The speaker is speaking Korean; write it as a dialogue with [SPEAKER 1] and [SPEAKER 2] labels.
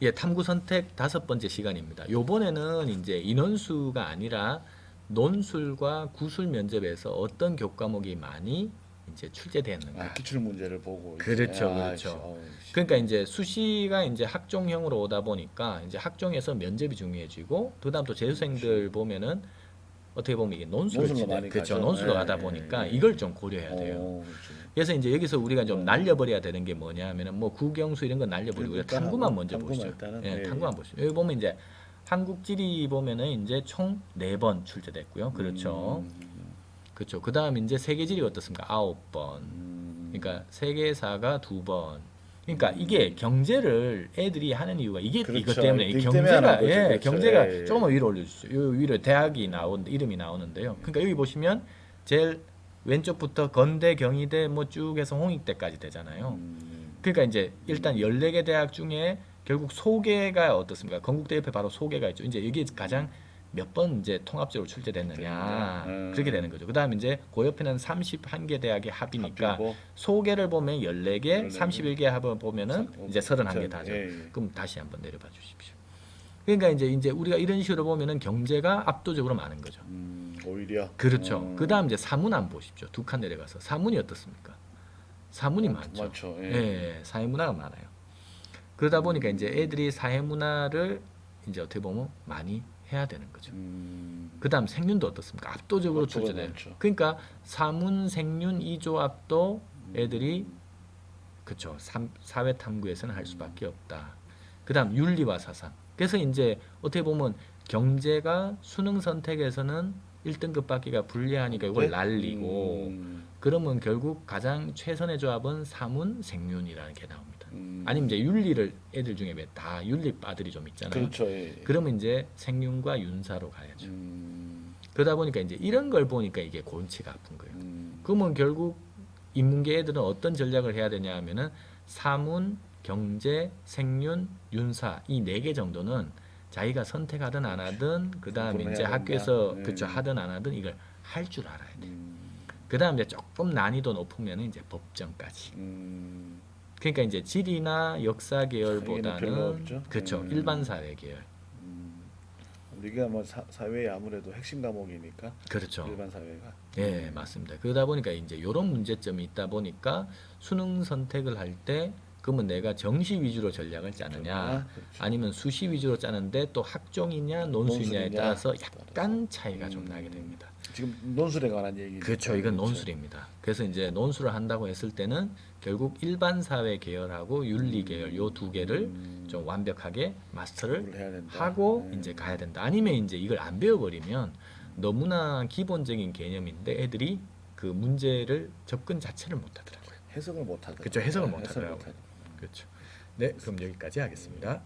[SPEAKER 1] 예, 탐구 선택 다섯 번째 시간입니다. 요번에는 이제 인원수가 아니라 논술과 구술 면접에서 어떤 교과목이 많이 이제 출제되었는가.
[SPEAKER 2] 아, 기출 문제를 보고.
[SPEAKER 1] 그렇죠,
[SPEAKER 2] 아,
[SPEAKER 1] 그렇죠.
[SPEAKER 2] 씨.
[SPEAKER 1] 그러니까 이제 수시가 이제 학종형으로 오다 보니까 이제 학종에서 면접이 중요해지고 그다음 또 재수생들 보면은 어떻게 보면 이게 논술을
[SPEAKER 2] 논술로 많이
[SPEAKER 1] 그렇죠
[SPEAKER 2] 가죠.
[SPEAKER 1] 논술로
[SPEAKER 2] 예,
[SPEAKER 1] 가다
[SPEAKER 2] 예,
[SPEAKER 1] 보니까
[SPEAKER 2] 예.
[SPEAKER 1] 이걸 좀 고려해야 돼요.
[SPEAKER 2] 어, 그렇죠.
[SPEAKER 1] 그래서 이제 여기서 우리가 좀
[SPEAKER 2] 음.
[SPEAKER 1] 날려버려야 되는 게 뭐냐면은 뭐 국영수 이런 건 날려버리고 우리가
[SPEAKER 2] 일단
[SPEAKER 1] 탐구만
[SPEAKER 2] 하고,
[SPEAKER 1] 먼저
[SPEAKER 2] 탐구만
[SPEAKER 1] 보시죠.
[SPEAKER 2] 일단은,
[SPEAKER 1] 예,
[SPEAKER 2] 예,
[SPEAKER 1] 탐구만 보시죠. 여기 보면 이제 한국지리 보면은 이제 총 네 번 출제됐고요. 그렇죠.
[SPEAKER 2] 음,
[SPEAKER 1] 그렇죠. 그다음 이제 세계지리 어떻습니까? 아홉 번.
[SPEAKER 2] 음,
[SPEAKER 1] 그러니까 세계사가 두 번. 그러니까 이게 경제를 애들이 하는 이유가 이게
[SPEAKER 2] 그렇죠.
[SPEAKER 1] 이것 때문에 이 경제가. 예,
[SPEAKER 2] 그렇죠.
[SPEAKER 1] 경제가
[SPEAKER 2] 예, 예.
[SPEAKER 1] 조금만 위로 올려주시죠. 요 위로 대학이 나온 이름이 나오는데요. 그러니까 여기 보시면 제일 왼쪽부터 건대, 경희대 뭐 쭉 해서 홍익대까지 되잖아요.
[SPEAKER 2] 음,
[SPEAKER 1] 그러니까 이제 일단 14개 대학 중에 결국 소개가 어떻습니까? 건국대 옆에 바로 소개가 있죠. 이제 여기 가장 몇 번 이제 통합적으로 출제됐느냐
[SPEAKER 2] 음.
[SPEAKER 1] 그렇게 되는 거죠. 그다음 이제 그 옆에는 31개 대학의 합이니까
[SPEAKER 2] 합이고,
[SPEAKER 1] 소개를 보면 14개,
[SPEAKER 2] 14개.
[SPEAKER 1] 31개 합을 보면은
[SPEAKER 2] 사-
[SPEAKER 1] 이제 31개 다죠.
[SPEAKER 2] 예, 예.
[SPEAKER 1] 그럼 다시 한번 내려봐 주십시오. 그러니까 이제 이제 우리가 이런 식으로 보면은 경제가 압도적으로 많은 거죠.
[SPEAKER 2] 음, 오히려
[SPEAKER 1] 그렇죠.
[SPEAKER 2] 음,
[SPEAKER 1] 그다음 이제 사문 안 보십시오. 두 칸 내려가서 사문이 어떻습니까? 사문이
[SPEAKER 2] 어,
[SPEAKER 1] 많죠.
[SPEAKER 2] 많죠. 예.
[SPEAKER 1] 예, 사회 문화가 많아요. 그러다 보니까 이제 애들이 사회 문화를 이제 어떻게 보면 많이 해야 되는 거죠.
[SPEAKER 2] 음,
[SPEAKER 1] 그다음 생륜도 어떻습니까? 압도적으로 출제돼요.
[SPEAKER 2] 많죠.
[SPEAKER 1] 그러니까 사문, 생륜 이 조합도 애들이
[SPEAKER 2] 음.
[SPEAKER 1] 그렇죠. 사회 탐구에서는 할 수밖에 없다. 그다음 윤리와 사상. 그래서 이제 어떻게 보면 경제가 수능 선택에서는 1등급 받기가 불리하니까 이걸
[SPEAKER 2] 네?
[SPEAKER 1] 날리고
[SPEAKER 2] 음,
[SPEAKER 1] 그러면 결국 가장 최선의 조합은 사문, 생륜이라는 게 나옵니다.
[SPEAKER 2] 음,
[SPEAKER 1] 아니면 이제 윤리를 애들 중에 왜다 윤리 바들이 좀 있잖아요.
[SPEAKER 2] 그렇죠. 예.
[SPEAKER 1] 그러면 이제 생륜과 윤사로 가야죠.
[SPEAKER 2] 음,
[SPEAKER 1] 그러다 보니까 이제 이런 걸 보니까 이게 골치가 아픈 거예요.
[SPEAKER 2] 음,
[SPEAKER 1] 그러면 결국 인문계 애들은 어떤 전략을 해야 되냐 하면은 사문, 경제, 생륜, 윤사 이 네 개 정도는 자기가 선택하든 안 하든 그다음에 이제 학교에서
[SPEAKER 2] 된다.
[SPEAKER 1] 그쵸
[SPEAKER 2] 네.
[SPEAKER 1] 하든 안 하든 이걸 할 줄 알아야 돼. 요
[SPEAKER 2] 음,
[SPEAKER 1] 그다음 이제 조금 난이도 높으면은 이제 법정까지.
[SPEAKER 2] 음,
[SPEAKER 1] 그러니까 이제 지리나 역사 계열보다는. 그렇죠
[SPEAKER 2] 음.
[SPEAKER 1] 일반 사회 계열
[SPEAKER 2] 음. 우리가 뭐 사, 사회의 아무래도 핵심 과목이니까
[SPEAKER 1] 그렇죠
[SPEAKER 2] 일반 사회가
[SPEAKER 1] 예 맞습니다 그러다 보니까 이제 이런 문제점이 있다 보니까 수능 선택을 할때 그러면 내가 정시 위주로 전략을 짜느냐
[SPEAKER 2] 그렇죠.
[SPEAKER 1] 아니면 수시 위주로 짜는데 또 학종이냐 논술이냐에
[SPEAKER 2] 논술이냐 따라서.
[SPEAKER 1] 약간 차이가 좀
[SPEAKER 2] 음.
[SPEAKER 1] 나게 됩니다
[SPEAKER 2] 지금 논술에 관한 얘기
[SPEAKER 1] 그렇죠 이건 논술입니다 그래서 이제 논술을 한다고 했을 때는 결국 일반 사회 계열하고 윤리 계열 요 두 개를
[SPEAKER 2] 음,
[SPEAKER 1] 좀 완벽하게 마스터를
[SPEAKER 2] 공부를 해야 된다.
[SPEAKER 1] 하고
[SPEAKER 2] 네.
[SPEAKER 1] 이제 가야 된다. 아니면 이제 이걸 안 배워버리면 너무나 기본적인 개념인데 애들이 그 문제를 접근 자체를 못하더라고요.
[SPEAKER 2] 해석을 못 하더라고요.
[SPEAKER 1] 그렇죠. 해석을 못
[SPEAKER 2] 해석을
[SPEAKER 1] 하더라고요.
[SPEAKER 2] 못 하더라고요.
[SPEAKER 1] 그렇죠. 네, 그럼 여기까지 하겠습니다.